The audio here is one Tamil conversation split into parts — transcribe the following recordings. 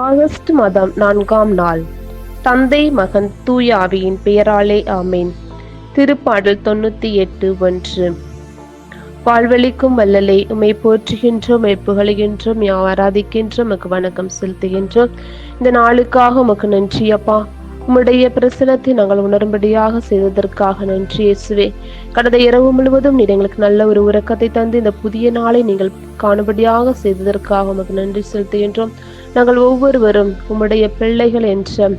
ஆகஸ்ட் மாதம் நான்காம் நாள். தந்தை மகன் தூயாவியின் பெயராலே ஆமேன். திருப்பாடல் தொண்ணூத்தி எட்டு ஒன்று. வாழ்வழிக்கும் வல்லலை உம்மை போற்றுகின்றோம் புகழுகின்றோம் யா ஆராதிக்கின்றோம் உமக்கு வணக்கம் செலுத்துகின்றோம். இந்த நாளுக்காக உமக்கு நன்றி அப்பா. உம்முடைய பிரசனத்தை நாங்கள் உணரும்படியாக செய்ததற்காக நன்றி இயேசுவே. கடந்த இரவு முழுவதும் நீர் எங்களுக்கு நல்ல ஒரு உறக்கத்தை தந்து இந்த புதிய நாளை நீங்கள் காணும்படியாக செய்ததற்காக உமக்கு நன்றி செலுத்துகின்றோம். நாங்கள் ஒவ்வொருவரும் உம்முடைய பிள்ளைகள் என்ற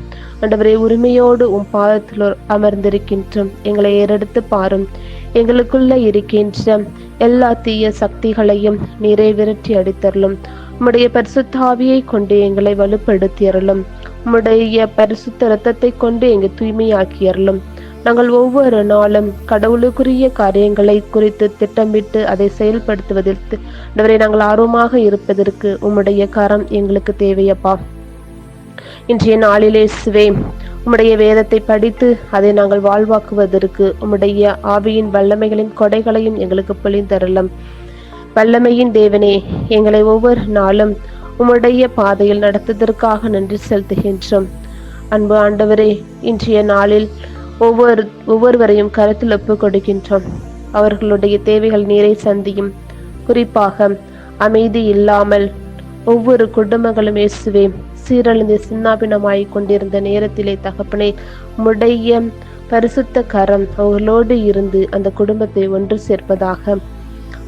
ஆண்டவரை உரிமையோடு உம் பாதத்தில் அமர்ந்திருக்கின்றோம். எங்களை ஏறெடுத்து பாரும். எங்களுக்குள்ள இருக்கின்ற எல்லா தீய சக்திகளையும் நீரை விரட்டி அடித்தரலும் உம்முடைய பரிசுத்தாவியை கொண்டு எங்களை வலுப்படுத்தியறலும் உம்முடைய பரிசுத்த ரத்தத்தை கொண்டு எங்க தூய்மையாக்கியறலும் நாங்கள் ஒவ்வொரு நாளும் கடவுளுக்குரிய காரியங்களை குறித்து திட்டமிட்டு அதை செயல்படுத்துவதற்கு ஆண்டவரை நாங்கள் ஆர்வமாக இருப்பதற்கு உம்முடைய கரம் எங்களுக்கு தேவையப்பா. இன்றைய நாளிலே சுவே உம்முடைய வேதத்தை படித்து அதை நாங்கள் வாழ்வாக்குவதற்கு உம்முடைய ஆவியின் வல்லமைகளின் கொடைகளையும் எங்களுக்கு பொழிந்தரலாம் வல்லமையின் தேவனே எங்களை ஒவ்வொரு நாளும் உம்முடைய பாதையில் நடத்துவதற்காக நன்றி செலுத்துகின்றோம். அன்பு ஆண்டவரே இன்றைய நாளில் ஒவ்வொரு ஒவ்வொருவரையும் கருத்தில் ஒப்புக் கொடுக்கின்றோம் அவர்களுடைய தேவைகள் நீரை சந்தியும். குறிப்பாக அமைதி இல்லாமல் ஒவ்வொரு குடும்பங்களும் இயேசுவே சீரழிந்து சின்னாபினமாய் கொண்டிருந்த நேரத்திலே தகப்பனை முடைய பரிசுத்த கரம் அவர்களோடு இருந்து அந்த குடும்பத்தை ஒன்று சேர்ப்பதாக.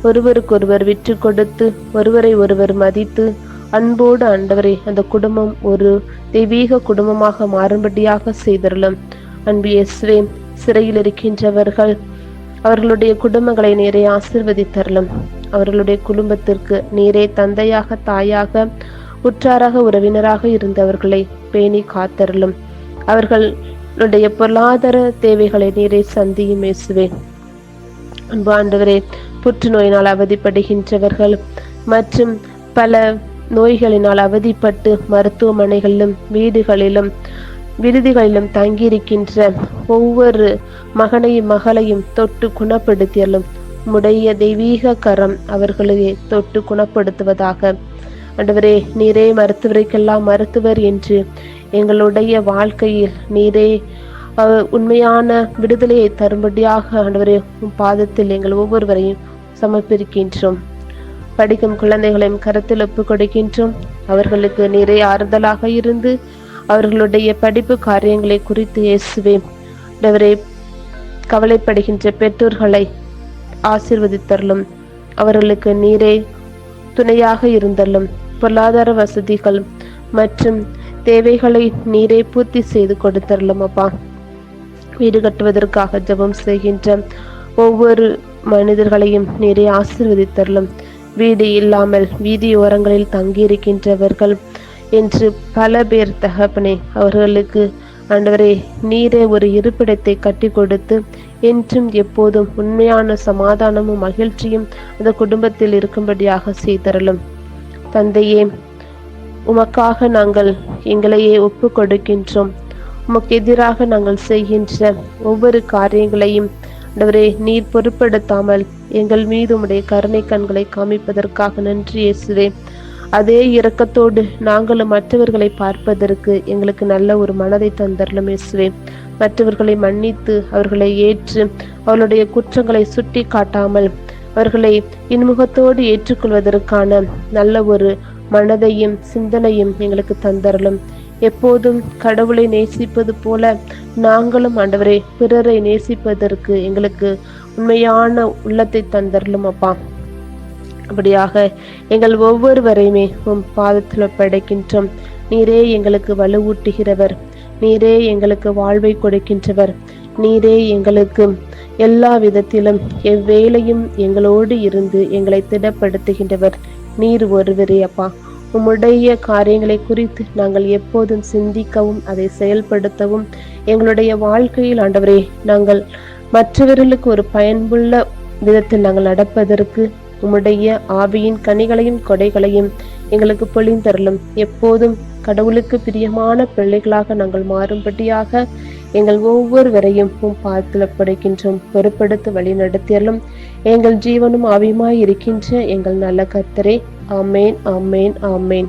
ஒருவருக்கொருவர் விற்று கொடுத்து ஒருவரை ஒருவர் மதித்து அன்போடு ஆண்டவரை அந்த குடும்பம் ஒரு தெய்வீக குடும்பமாக மாறும்படியாக செய்தருளும். அன்பு இயேசுவே சிறையில் இருக்கின்றவர்கள் அவர்களுடைய குடும்பங்களை நேரே ஆசிர்வதித்தரலும். அவர்களுடைய குடும்பத்திற்கு நீரே தந்தையாக தாயாக உற்றாராக உறவினராக இருந்தவர்களை பேணி காத்தரலும். அவர்களுடைய பொருளாதார தேவைகளை நீரை சந்தியும் இயேசுவே. அன்பு ஆண்டவரே புற்றுநோயினால் அவதிப்படுகின்றவர்கள் மற்றும் பல நோய்களினால் அவதிப்பட்டு மருத்துவமனைகளிலும் வீடுகளிலும் விடுதிகளிலும் தங்கியிருக்கின்ற ஒவ்வொரு மகனையும் மகளையும் தொட்டு குணப்படுத்தியலும் முடைய தெய்வீக கரம் அவர்களை தொட்டு குணப்படுத்துவதாக. ஆண்டவரே நீரே மருத்துவருக்கெல்லாம் மருத்துவர் என்று எங்களுடைய வாழ்க்கையில் நீரே உண்மையான விடுதலையை தரும்படியாக ஆண்டவரே பாதத்தில் எங்கள் ஒவ்வொருவரையும் சமர்ப்பிக்கின்றோம். படிக்கும் குழந்தைகளையும் கருத்தில் ஒப்புக் கொடுக்கின்றோம். அவர்களுக்கு நிறைய ஆறுதலாக இருந்து அவர்களுடைய படிப்பு காரியங்களை குறித்து இயேசுவே. அவரை கவலைப்படுகின்ற பெற்றோர்களை ஆசிர்வதித்தரலும் அவர்களுக்கு நீரே துணையாக இருந்தலும் பொருளாதார வசதிகள் மற்றும் தேவைகளை நீரே பூர்த்தி செய்து கொடுத்தரலும் அப்பா. வீடு கட்டுவதற்காக ஜெபம் செய்கின்ற ஒவ்வொரு மனிதர்களையும் நீரே ஆசிர்வதித்தரலும் வீடு இல்லாமல் வீதியோரங்களில் தங்கியிருக்கின்றவர்கள் என்று பல பேர் தகப்பனே அவர்களுக்கு ஆண்டவரே நீரே ஒரு இருப்பிடத்தை கட்டி கொடுத்து என்றும் எப்போதும் உண்மையான சமாதானமும் மகிழ்ச்சியும் அந்த குடும்பத்தில் இருக்கும்படியாக செய்தரலும் தந்தையே உமக்காக நாங்கள் எங்களையே ஒப்பு கொடுக்கின்றோம் உமக்கு எதிராக நாங்கள் செய்கின்ற ஒவ்வொரு காரியங்களையும் ஆண்டவரே நீர் பொருட்படுத்தாமல் எங்கள் மீது உடைய கருணை கண்களை காமிப்பதற்காக நன்றி இயேசுவே. அதே இரக்கத்தோடு நாங்களும் மற்றவர்களை பார்ப்பதற்கு எங்களுக்கு நல்ல ஒரு மனதை தந்தரலும் இயேசுவே. மற்றவர்களை மன்னித்து அவர்களை ஏற்று அவளுடைய குற்றங்களை சுட்டி காட்டாமல் அவர்களை இன்முகத்தோடு ஏற்றுக்கொள்வதற்கான நல்ல ஒரு மனதையும் சிந்தனையும் எங்களுக்கு தந்தரலும். எப்போதும் கடவுளை நேசிப்பது போல நாங்களும் ஆண்டவரை பிறரை நேசிப்பதற்கு எங்களுக்கு உண்மையான உள்ளத்தை தந்தரலும் அப்பா. அப்படியாக எங்கள் ஒவ்வொருவரையுமே உம் பாதத்தில் படைக்கின்றோம் நீரே எங்களுக்கு வலுவூட்டுகிறவர். நீரே எங்களுக்கு வாழ்வை கொடுக்கின்றவர். நீரே எங்களுக்கு எல்லா விதத்திலும் எவ்வேளையும் எங்களோடு இருந்து எங்களை திடப்படுத்துகின்றவர். நீர் ஒருவரே அப்பா. உம்முடைய காரியங்களை குறித்து நாங்கள் எப்போதும் சிந்திக்கவும் அதை செயல்படுத்தவும் எங்களுடைய வாழ்க்கையில் ஆண்டவரே நாங்கள் மற்றவர்களுக்கு ஒரு பயன்புள்ள விதத்தில் நாங்கள் நடப்பதற்கு உம்முடைய ஆவியின் கனிகளையும் கொடைகளையும் எங்களுக்கு பொழிந்தரலும் எப்போதும் கடவுளுக்கு பிரியமான பிள்ளைகளாக நாங்கள் மாறும்படியாக எங்கள் ஒவ்வொருவரையும் உம் பாதத்தில் படைக்கின்றோம் பொறுப்படுத்த வழி நடத்தியலும் எங்கள் ஜீவனும் ஆவியுமாய் இருக்கின்ற எங்கள் நல்ல கத்தரே ஆமேன் ஆமேன் ஆமேன்.